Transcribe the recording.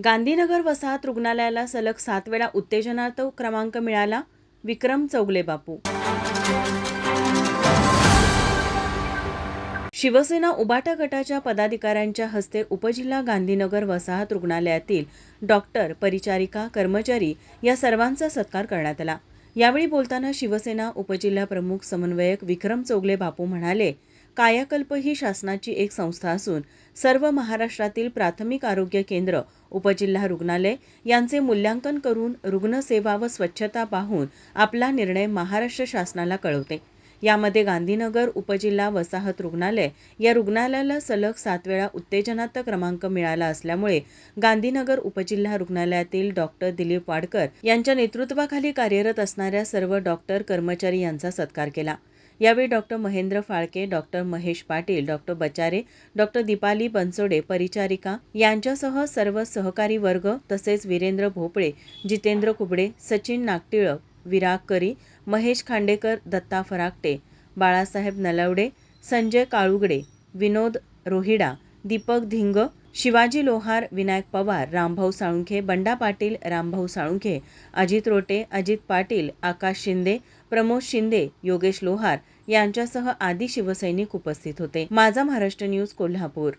गांधीनगर वसाहत रुग्णालयाला सलग सात वेळा उत्तेजनार्थ क्रमांक मिळाला. विक्रम चौगले बापू. शिवसेना उबाटा गटाच्या पदाधिकाऱ्यांच्या हस्ते उपजिल्हा गांधीनगर वसाहत रुग्णालयातील डॉक्टर परिचारिका कर्मचारी या सर्वांचा सत्कार करण्यात आला. यावेळी बोलताना शिवसेना उपजिल्हा प्रमुख समन्वयक विक्रम चौगले बापू म्हणाले कायाकल्प ही शासनाची एक संस्था असून सर्व महाराष्ट्रातील प्राथमिक आरोग्य केंद्र उपजिल्हा रुग्णालय यांचे मूल्यांकन करून रुग्णसेवा व स्वच्छता पाहून आपला निर्णय महाराष्ट्र शासनाला कळवते. यामध्ये गांधीनगर उपजिल्हा वसाहत रुग्णालय या रुग्णालयाला सलग सात वेळा उत्तेजनार्थ क्रमांक मिळाला असल्यामुळे गांधीनगर उपजिल्हा रुग्णालयातील डॉक्टर दिलीप वाडकर यांच्या नेतृत्वाखाली कार्यरत असणाऱ्या सर्व डॉक्टर कर्मचारी यांचा सत्कार केला. यावेळी doctor Mahendra Phalke doctor Mahesh Patil doctor Bachare doctor Deepali Bansode परिचारिका यांच्यासह सर्व सहकारी वर्ग तसेच वीरेंद्र भोपळे जितेंद्र कुबडे सचिन नागटिळक विराग करी महेश खांडेकर दत्ता फराकटे बाळासाहेब नलवडे संजय काळुगडे विनोद रोहिडा दीपक धिंग शिवाजी लोहार विनायक पवार रामभाऊ साळुंखे बंडा पाटील रामभाऊ साळुंखे अजित रोटे अजित पाटील आकाश शिंदे प्रमोद शिंदे योगेश लोहार यांच्यासह आदी शिवसैनिक उपस्थित होते. माझा महाराष्ट्र न्यूज कोल्हापूर.